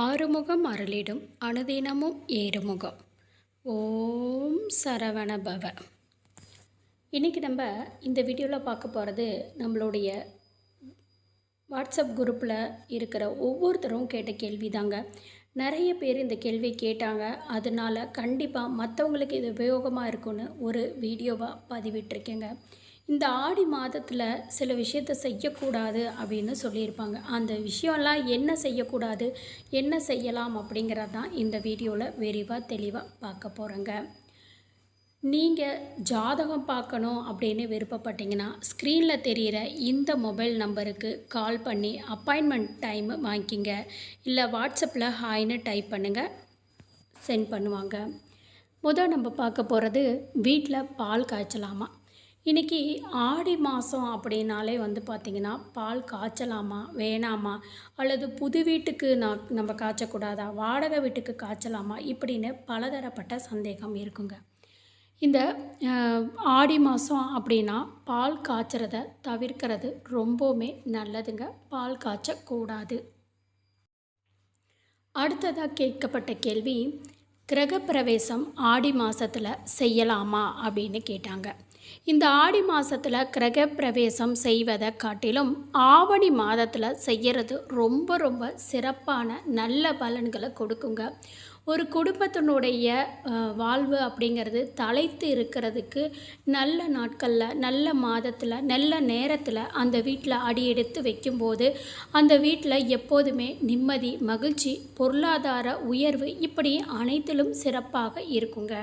ஆறுமுகம் அருளிடும் அனுதினமும் ஏறுமுகம். ஓம் சரவண பவ இன்றைக்கி நம்ம இந்த வீடியோவில் பார்க்க போகிறது நம்மளுடைய வாட்ஸ்அப் குரூப்பில் இருக்கிற ஒவ்வொருத்தரும் கேட்ட கேள்வி தாங்க நிறைய பேர் இந்த கேள்வி கேட்டாங்க. அதனால் கண்டிப்பாக மற்றவங்களுக்கு இது உபயோகமாக இருக்குன்னு ஒரு வீடியோவாக பதிவிட்டிருக்கேங்க. இந்த ஆடி மாதத்தில் சில விஷயத்த செய்யக்கூடாது அப்படின்னு சொல்லியிருப்பாங்க. அந்த விஷயம்லாம் என்ன செய்யக்கூடாது என்ன செய்யலாம் அப்படிங்கிறது தான் இந்த வீடியோவில் விரிவாக தெளிவாக பார்க்க போகிறோங்க நீங்கள் ஜாதகம் பார்க்கணும் அப்படின்னு விருப்பப்பட்டீங்கன்னா ஸ்க்ரீனில் தெரிகிற இந்த மொபைல் நம்பருக்கு கால் பண்ணி அப்பாயின்மெண்ட் டைம் வாங்கிக்கிங்க. இல்லை வாட்ஸ்அப்பில் ஹாய்னு டைப் பண்ணுங்கள் சென்ட் பண்ணுவாங்க. முதல் நம்ம பார்க்க போகிறது வீட்டில் பால் காய்ச்சலாமா? இன்றைக்கி ஆடி மாதம் அப்படின்னாலே வந்து பார்த்திங்கன்னா பால் காய்ச்சலாமா வேணாமா? அல்லது புது வீட்டுக்கு நான் நம்ம காய்ச்சக்கூடாதா? வாடகை வீட்டுக்கு காய்ச்சலாமா? இப்படின்னு பலதரப்பட்ட சந்தேகம் இருக்குங்க. இந்த ஆடி மாதம் அப்படின்னா பால் காய்ச்சறத தவிர்க்கிறது ரொம்பவுமே நல்லதுங்க. பால் காய்ச்சக்கூடாது. அடுத்ததாக கேட்கப்பட்ட கேள்வி கிரகப்பிரவேசம் ஆடி மாதத்தில் செய்யலாமா அப்படின்னு கேட்டாங்க. இந்த ஆடி மாதத்தில் கிரகப்பிரவேசம் செய்வதை காட்டிலும் ஆவணி மாதத்தில் செய்கிறது ரொம்ப ரொம்ப சிறப்பான நல்ல பலன்களை கொடுக்குங்க. ஒரு குடும்பத்தினுடைய வாழ்வு அப்படிங்கிறது தலைத்து இருக்கிறதுக்கு நல்ல நாட்களில் நல்ல மாதத்தில் நல்ல நேரத்தில் அந்த வீட்டில் அடி எடுத்து வைக்கும்போது அந்த வீட்டில் எப்போதுமே நிம்மதி மகிழ்ச்சி பொருளாதார உயர்வு இப்படி அனைத்திலும் சிறப்பாக இருக்குங்க.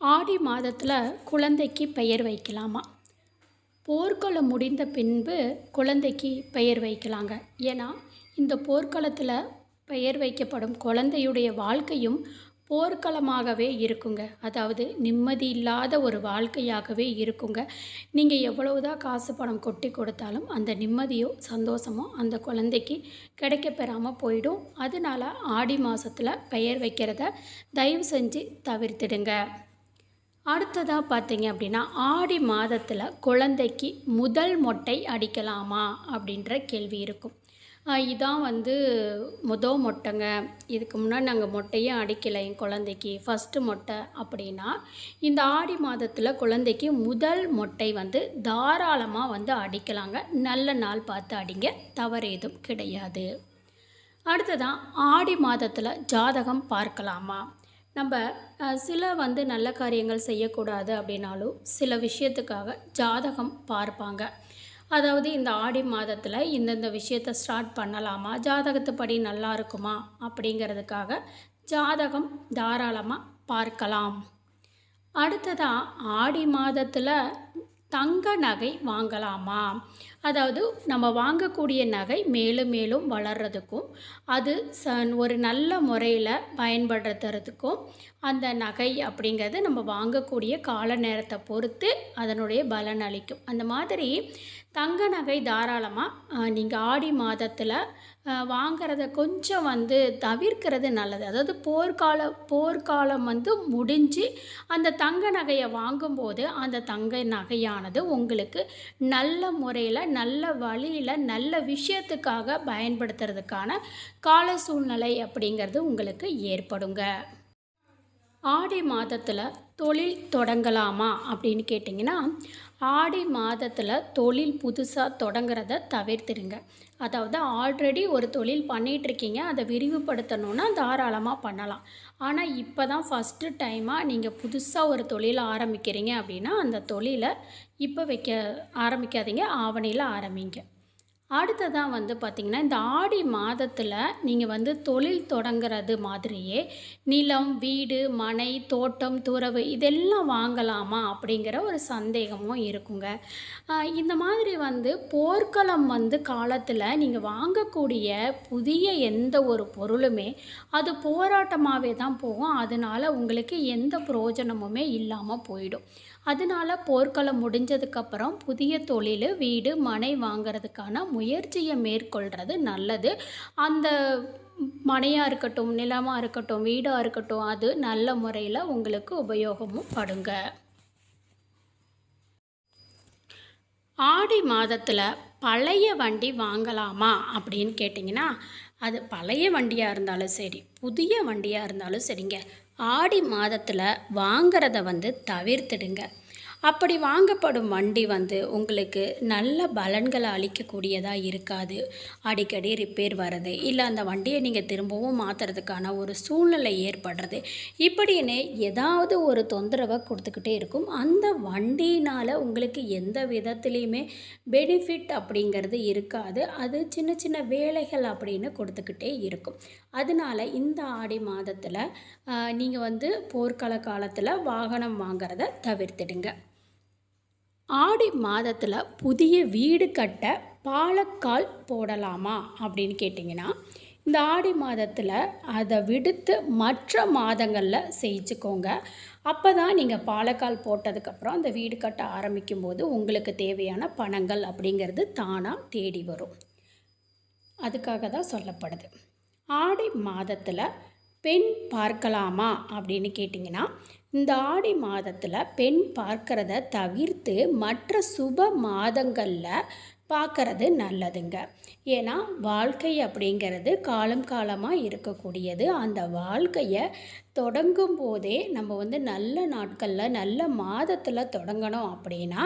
ஆடி மாதத்தில் குழந்தைக்கு பெயர் வைக்கலாமா? போர்க்களம் முடிந்த பின்பு குழந்தைக்கு பெயர் வைக்கலாங்க. ஏன்னா இந்த போர்க்களத்தில் பெயர் வைக்கப்படும் குழந்தையுடைய வாழ்க்கையும் போர்க்களமாகவே இருக்குங்க. அதாவது நிம்மதி இல்லாத ஒரு வாழ்க்கையாகவே இருக்குங்க. நீங்கள் எவ்வளவுதான் காசு பணம் கொட்டி கொடுத்தாலும் அந்த நிம்மதியோ சந்தோஷமோ அந்த குழந்தைக்கு கிடைக்க பெறாமல் போயிடும். அதனால ஆடி மாதத்தில் பெயர் வைக்கிறத தயவு செஞ்சு தவிர்த்திடுங்க. அடுத்ததாக பார்த்தீங்க அப்படின்னா ஆடி மாதத்தில் குழந்தைக்கு முதல் மொட்டை அடிக்கலாமா அப்படின்ற கேள்வி இருக்கும். இதான் வந்து முதல் மொட்டைங்க. இதுக்கு முன்னாடி நாங்கள் மொட்டையே அடிக்கலை என் குழந்தைக்கு ஃபஸ்ட்டு மொட்டை அப்படின்னா இந்த ஆடி மாதத்தில் குழந்தைக்கு முதல் மொட்டை வந்து தாராளமாக வந்து அடிக்கலாங்க. நல்ல நாள் பார்த்து அடிங்க தவறு எதுவும் கிடையாது. அடுத்ததான் ஆடி மாதத்தில் ஜாதகம் பார்க்கலாமா? நம்ம சில வந்து நல்ல காரியங்கள் செய்யக்கூடாது அப்படின்னாலும் சில விஷயத்துக்காக ஜாதகம் பார்ப்பாங்க. அதாவது இந்த ஆடி மாதத்தில் இந்தந்த விஷயத்தை ஸ்டார்ட் பண்ணலாமா ஜாதகத்துப்படி நல்லா இருக்குமா அப்படிங்கிறதுக்காக ஜாதகம் தாராளமாக பார்க்கலாம். அடுத்ததாக ஆடி மாதத்தில் தங்க நகை வாங்கலாமா? அதாவது நம்ம வாங்கக்கூடிய நகை மேலும் மேலும் வளர்கிறதுக்கும் அது ச ஒரு நல்ல முறையில் பயன்படுத்துறதுக்கும் அந்த நகை அப்படிங்கிறது நம்ம வாங்கக்கூடிய கால நேரத்தை பொறுத்து அதனுடைய பலன் அளிக்கும். அந்த மாதிரி தங்க நகை தாராளமாக நீங்கள் ஆடி மாதத்தில் வாங்கிறத கொஞ்சம் வந்து தவிர்க்கிறது நல்லது. அதாவது போர்க்கால போர்க்காலம் வந்து முடிஞ்சு அந்த தங்க நகையை வாங்கும்போது அந்த தங்க நகையானது உங்களுக்கு நல்ல முறையில் நல்ல வழியில் நல்ல விஷயத்துக்காக பயன்படுத்துறதுக்கான கால சூழ்நிலை அப்படிங்கிறது உங்களுக்கு ஏற்படுங்க. ஆடி மாதத்தில் தொழில் தொடங்கலாமா அப்படின்னு கேட்டிங்கன்னா ஆடி மாதத்தில் தொழில் புதுசாக தொடங்குறத தவிர்த்துடுங்க அதாவது ஆல்ரெடி ஒரு தொழில் பண்ணிகிட்ருக்கீங்க அதை விரிவுபடுத்தணுன்னா தாராளமாக பண்ணலாம். ஆனால் இப்போ தான் ஃபஸ்ட்டு டைமாக நீங்கள் புதுசாக ஒரு தொழிலை ஆரம்பிக்கிறீங்க அப்படின்னா அந்த தொழிலை இப்போ வைக்க ஆரம்பிக்காதீங்க ஆவணியில் ஆரம்பிங்க. அடுத்ததாக வந்து பார்த்திங்கன்னா இந்த ஆடி மாதத்தில் நீங்கள் வந்து தொழில் தொடங்குறது மாதிரியே நிலம் வீடு மனை தோட்டம் துறவு இதெல்லாம் வாங்கலாமா அப்படிங்கிற ஒரு சந்தேகமும் இருக்குங்க. இந்த மாதிரி வந்து போர்க்களம் வந்து காலத்தில் நீங்கள் வாங்கக்கூடிய புதிய எந்த ஒரு பொருளுமே அது போராட்டமாகவே தான் போகும். அதனால உங்களுக்கு எந்த பிரயோஜனமுமே இல்லாமல் போயிடும். அதனால போர்க்களம் முடிஞ்சதுக்கப்புறம் புதிய தொழில் வீடு மனை வாங்குறதுக்கான முயற்சியை மேற்கொள்கிறது நல்லது. அந்த மனையாக இருக்கட்டும் நிலமாக இருக்கட்டும் வீடாக இருக்கட்டும் அது நல்ல முறையில் உங்களுக்கு உபயோகமும் படுங்க. ஆடி மாதத்தில் பழைய வண்டி வாங்கலாமா அப்படின்னு கேட்டிங்கன்னா அது பழைய வண்டியாக இருந்தாலும் சரி புதிய வண்டியாக இருந்தாலும் சரிங்க. ஆடி மாதத்தில் வாங்கிறத வந்து தவிர்த்துடுங்க. அப்படி வாங்கப்படும் வண்டி வந்து உங்களுக்கு நல்ல பலன்களை அளிக்கக்கூடியதாக இருக்காது. அடிக்கடி ரிப்பேர் வர்றது இல்லை அந்த வண்டியை நீங்கள் திரும்பவும் மாற்றுறதுக்கான ஒரு சூழ்நிலை ஏற்படுறது. இப்படின்னு ஏதாவது ஒரு தொந்தரவை கொடுத்துக்கிட்டே இருக்கும். அந்த வண்டியினால் உங்களுக்கு எந்த விதத்துலேயுமே பெனிஃபிட் அப்படிங்கிறது இருக்காது. அது சின்ன சின்ன வேலைகள் அப்படின்னு கொடுத்துக்கிட்டே இருக்கும். அதனால இந்த ஆடி மாதத்தில் நீங்கள் வந்து போர்க்கால காலத்தில் வாகனம் வாங்கிறத தவிர்த்திடுங்க. ஆடி மாதத்தில் புதிய வீடு கட்ட பாலக்கால் போடலாமா அப்படின்னு கேட்டிங்கன்னா இந்த ஆடி மாதத்தில் அதை விடுத்து மற்ற மாதங்களில் செஞ்சுக்கோங்க. அப்போ தான் நீங்கள் பாலக்கால் போட்டதுக்கப்புறம் அந்த வீடு கட்ட ஆரம்பிக்கும் போது உங்களுக்கு தேவையான பணங்கள் அப்படிங்கிறது தானாக தேடி வரும். அதுக்காக தான் சொல்லப்படுது. ஆடி மாதத்தில் பெண் பார்க்கலாமா அப்படின்னு கேட்டிங்கன்னா இந்த ஆடி மாதத்தில் பெண் பார்க்கறத தவிர்த்து மற்ற சுப மாதங்களில் பார்க்கறது நல்லதுங்க. ஏன்னா வாழ்க்கை அப்படிங்கிறது காலம் காலமாக இருக்கக்கூடியது. அந்த வாழ்க்கையை தொடங்கும் போதே நம்ம வந்து நல்ல நாட்களில் நல்ல மாதத்தில் தொடங்கணும் அப்படின்னா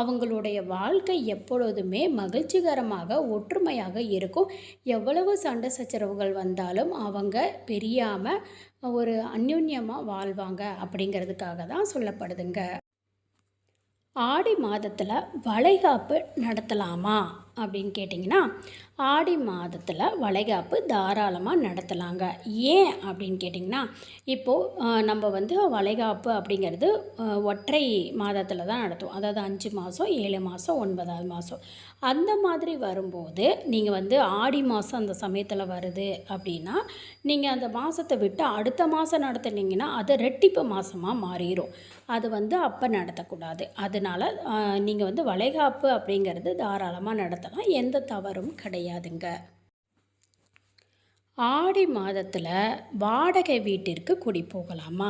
அவங்களுடைய வாழ்க்கை எப்பொழுதுமே மகிழ்ச்சிகரமாக ஒற்றுமையாக இருக்கும். எவ்வளவு சண்டை சச்சரவுகள் வந்தாலும் அவங்க பெரியாமல் ஒரு அந்யுன்யமாக வாழ்வாங்க அப்படிங்கிறதுக்காக தான் சொல்லப்படுதுங்க. ஆடி மாதத்தில் வளைகாப்பு நடத்தலாமா? அப்படின்னு கேட்டிங்கன்னா ஆடி மாதத்தில் வளைகாப்பு தாராளமாக நடத்தலாங்க. ஏன் அப்படின்னு கேட்டிங்கன்னா இப்போது நம்ம வந்து வளைகாப்பு அப்படிங்கிறது ஒற்றை மாதத்தில் தான் நடத்துவோம். அதாவது அஞ்சு மாதம் ஏழு மாதம் ஒன்பதாவது மாதம் அந்த மாதிரி வரும்போது நீங்கள் வந்து ஆடி மாதம் அந்த சமயத்தில் வருது அப்படின்னா நீங்கள் அந்த மாதத்தை விட்டு அடுத்த மாதம் நடத்துனீங்கன்னா அது ரெட்டிப்பு மாதமாக மாறிடும் அது வந்து அப்போ நடத்தக்கூடாது. அதனால் நீங்கள் வந்து வளைகாப்பு அப்படிங்கிறது தாராளமாக நடத்தலாம் எந்த தவறும் கிடையாதுங்க. ஆடி மாதத்தில் வாடகை வீட்டிற்கு குடி போகலாமா?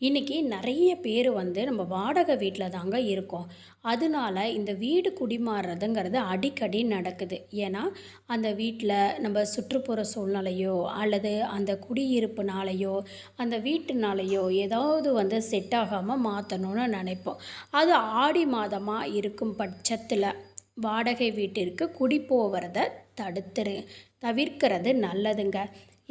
இன்றைக்கி நிறைய பேர் வந்து நம்ம வாடகை வீட்டில் தாங்க இருக்கோம். அதனால இந்த வீடு குடிமாறுறதுங்கிறது அடிக்கடி நடக்குது. ஏன்னா அந்த வீட்டில் நம்ம சுற்றுப்புற சூழ்நிலையோ அல்லது அந்த குடியிருப்புனாலேயோ அந்த வீட்டுனாலேயோ ஏதாவது வந்து செட் ஆகாமல் மாற்றணும்னு நினைப்போம். அது ஆடி மாதமாக இருக்கும் பட்சத்தில். வாடகை வீட்டிற்கு குடி போகிறத தடுத்துரு தவிர்க்கிறது நல்லதுங்க.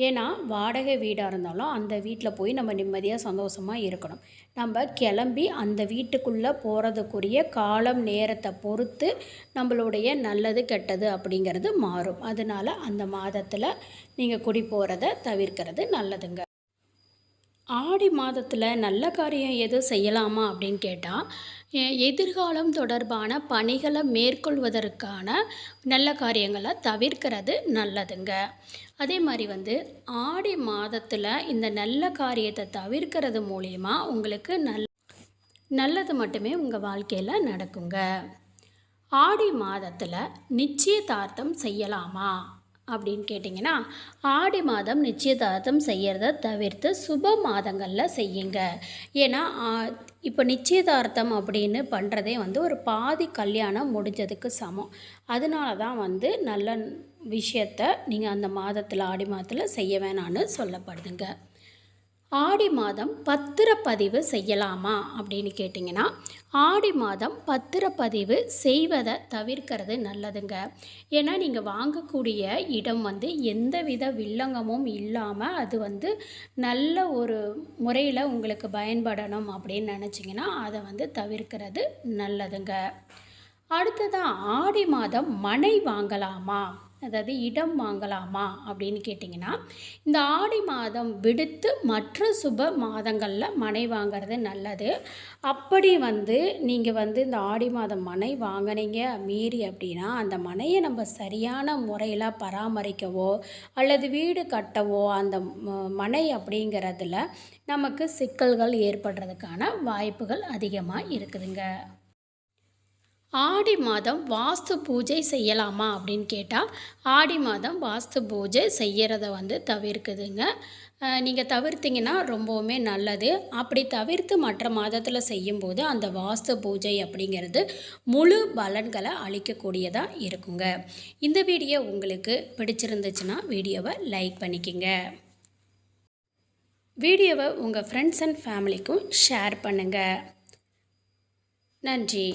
ஏன்னா வாடகை வீடாக இருந்தாலும் அந்த வீட்டில் போய் நம்ம நிம்மதியாக சந்தோஷமாக இருக்கணும். நம்ம கிளம்பி அந்த வீட்டுக்குள்ளே போகிறதுக்குரிய காலம் நேரத்தை பொறுத்து நம்மளுடைய நல்லது கெட்டது அப்படிங்கிறது மாறும். அதனால் அந்த மாதத்தில் நீங்கள் குடி போகிறத தவிர்க்கிறது நல்லதுங்க. ஆடி மாதத்தில் நல்ல காரியம் எதுவும் செய்யலாமா அப்படின்னு கேட்டால் எதிர்காலம் தொடர்பான பணிகளை மேற்கொள்வதற்கான நல்ல காரியங்களை தவிர்க்கிறது நல்லதுங்க. அதே மாதிரி வந்து ஆடி மாதத்தில் இந்த நல்ல காரியத்தை தவிர்க்கிறது மூலயமா உங்களுக்கு நல் நல்லது மட்டுமே உங்கள் வாழ்க்கையில் நடக்குங்க. ஆடி மாதத்தில் நிச்சயதார்த்தம் செய்யலாமா? அப்படின்னு கேட்டிங்கன்னா ஆடி மாதம் நிச்சயதார்த்தம் செய்கிறத தவிர்த்து சுப மாதங்களில் செய்யுங்க. ஏன்னா இப்போ நிச்சயதார்த்தம் அப்படின்னு பண்ணுறதே வந்து ஒரு பாதி கல்யாணம் முடிஞ்சதுக்கு சமம். அதனால தான் வந்து நல்ல விஷயத்த நீங்கள் அந்த மாதத்தில் ஆடி மாதத்தில் செய்ய வேணான்னு சொல்லப்படுதுங்க. ஆடி மாதம் பத்திரப்பதிவு செய்யலாமா அப்படின்னு கேட்டிங்கன்னா ஆடி மாதம் பத்திரப்பதிவு செய்வதை தவிர்க்கிறது நல்லதுங்க. ஏன்னா நீங்கள் வாங்கக்கூடிய இடம் வந்து எந்தவித வில்லங்கமும் இல்லாமல் அது வந்து நல்ல ஒரு முறையில் உங்களுக்கு பயன்படணும் அப்படின்னு நினச்சிங்கன்னா அதை வந்து தவிர்க்கிறது நல்லதுங்க. அடுத்ததாக ஆடி மாதம் மனை வாங்கலாமா? அதாவது இடம் வாங்கலாமா அப்படின்னு கேட்டிங்கன்னா இந்த ஆடி மாதம் விடுத்து மற்ற சுப மாதங்களில் மனை வாங்குறது நல்லது. அப்படி வந்து நீங்கள் வந்து இந்த ஆடி மாதம் மனை வாங்கினீங்க மீறி அப்படின்னா அந்த மனையை நம்ம சரியான முறையில் பராமரிக்கவோ அல்லது வீடு கட்டவோ அந்த ம- மனை அப்படிங்கிறதுல நமக்கு சிக்கல்கள் ஏற்படுறதுக்கான வாய்ப்புகள் அதிகமாக இருக்குதுங்க. ஆடி மாதம் வாஸ்து பூஜை செய்யலாமா அப்படின்னு கேட்டால் ஆடி மாதம் வாஸ்து பூஜை செய்கிறத வந்து தவிர்க்குதுங்க. நீங்கள் தவிர்த்திங்கன்னா ரொம்பவுமே நல்லது. அப்படி தவிர்த்து மற்ற மாதத்தில் செய்யும்போது அந்த வாஸ்து பூஜை அப்படிங்கிறது முழு பலன்களை அளிக்கக்கூடியதாக இருக்குங்க. இந்த வீடியோ உங்களுக்கு பிடிச்சிருந்துச்சுன்னா வீடியோவை லைக் பண்ணிக்கிங்க. வீடியோவை உங்கள் ஃப்ரெண்ட்ஸ் அண்ட் ஃபேமிலிக்கும் ஷேர் பண்ணுங்கள் நன்றி.